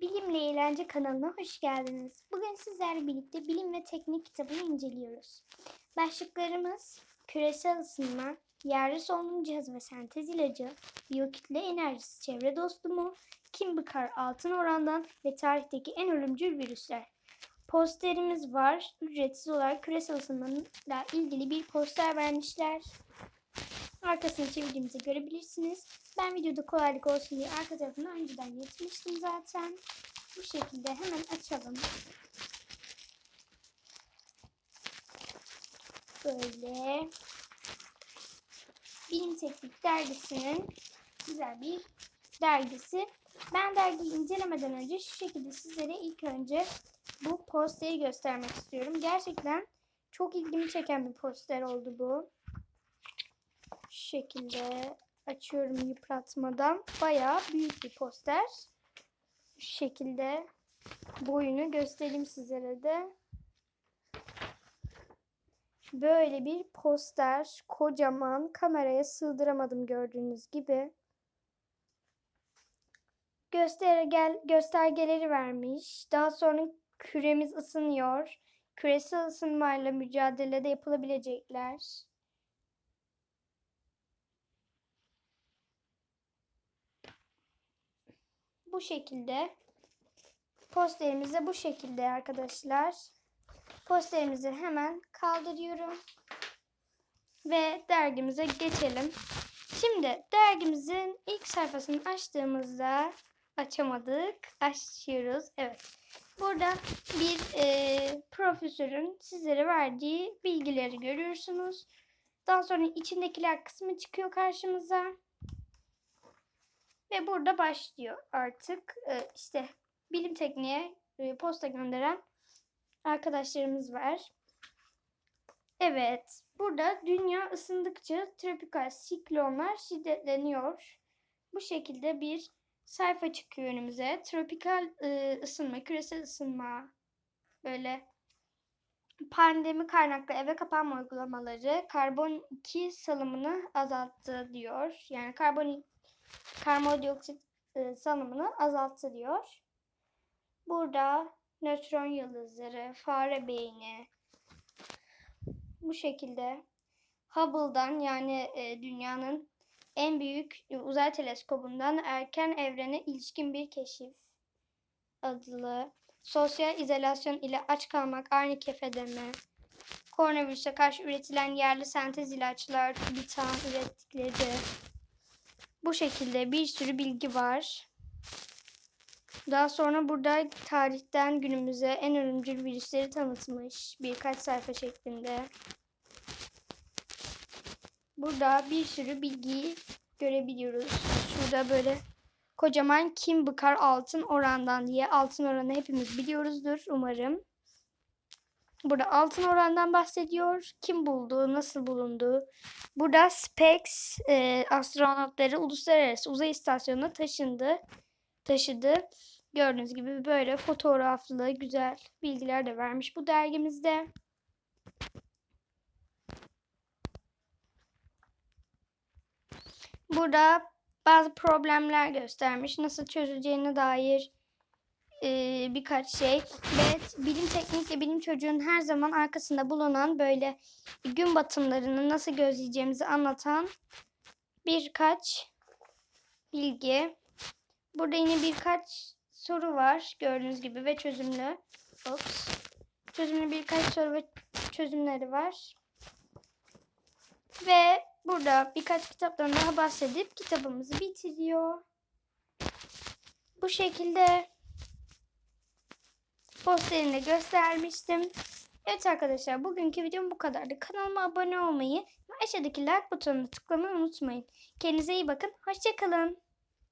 Bilimle Eğlence kanalına hoş geldiniz. Bugün sizlerle birlikte bilim ve teknik kitabını inceliyoruz. Başlıklarımız küresel ısınma, yerli solunum cihazı ve sentez ilacı, biyokütle enerjisi çevre dostu mu, kim bıkar altın orandan ve tarihteki en ölümcül virüsler. Posterimiz var. Ücretsiz olarak küresel ısınmayla ilgili bir poster vermişler. Arkasını çevirdiğimizi görebilirsiniz. Ben videoda kolaylık olsun diye arka tarafını önceden yırtmıştım zaten. Bu şekilde hemen açalım. Böyle. Bilim Teknik dergisinin güzel bir dergisi. Ben dergiyi incelemeden önce şu şekilde sizlere ilk önce bu posteri göstermek istiyorum. Gerçekten çok ilgimi çeken bir poster oldu bu. Şu şekilde açıyorum yıpratmadan. Bayağı büyük bir poster. Şu şekilde boyunu göstereyim sizlere de. Böyle bir poster. Kocaman. Kameraya sığdıramadım gördüğünüz gibi. Göstergel, göstergeleri vermiş. Daha sonra küremiz ısınıyor. Küresel ısınmayla mücadelede yapılabilecekler. Bu şekilde. Posterimiz de bu şekilde arkadaşlar. Posterimizi hemen kaldırıyorum. Ve dergimize geçelim. Şimdi dergimizin ilk sayfasını açtığımızda açamadık. Açıyoruz. Evet. Burada bir e, profesörün sizlere verdiği bilgileri görüyorsunuz. Daha sonra içindekiler kısmı çıkıyor karşımıza. Ve burada başlıyor artık e, işte bilim tekniğe e, posta gönderen arkadaşlarımız var. Evet, burada dünya ısındıkça tropikal siklonlar şiddetleniyor. Bu şekilde bir sayfa çıkıyor önümüze. Tropikal e, ısınma, küresel ısınma, böyle pandemi kaynaklı eve kapanma uygulamaları karbon 2 salımını azalttı diyor. Yani karbon karbondioksit e, salımını azalttı diyor. Burada nötron yıldızları, fare beyni bu şekilde Hubble'dan yani e, dünyanın en büyük uzay teleskobundan erken evrene ilişkin bir keşif adlı sosyal izolasyon ile aç kalmak aynı kefede mi? Koronavirüse karşı üretilen yerli sentez ilaçlar bitan ürettikleri bu şekilde bir sürü bilgi var. Daha sonra burada tarihten günümüze en ölümcül virüsleri tanıtmış birkaç sayfa şeklinde. Burada bir sürü bilgiyi görebiliyoruz. Şurada böyle kocaman kim bıkar altın orandan diye altın oranı hepimiz biliyoruzdur umarım. Burada altın orandan bahsediyor. Kim buldu, nasıl bulundu. Burada SpaceX e, astronotları uluslararası uzay istasyonuna taşındı. Taşıdı. Gördüğünüz gibi böyle fotoğraflı güzel bilgiler de vermiş bu dergimizde. Burada bazı problemler göstermiş. Nasıl çözüleceğine dair e, birkaç şey. Ve bilim teknikle bilim çocuğun her zaman arkasında bulunan böyle gün batımlarını nasıl gözleyeceğimizi anlatan birkaç bilgi. Burada yine birkaç soru var gördüğünüz gibi ve çözümlü. Ops. Çözümlü birkaç soru ve çözümleri var. Ve burada birkaç kitaptan daha bahsedip kitabımızı bitiriyor. Bu şekilde posterini göstermiştim. Evet arkadaşlar bugünkü videom bu kadardı. Kanalıma abone olmayı ve aşağıdaki like butonuna tıklamayı unutmayın. Kendinize iyi bakın. Hoşçakalın.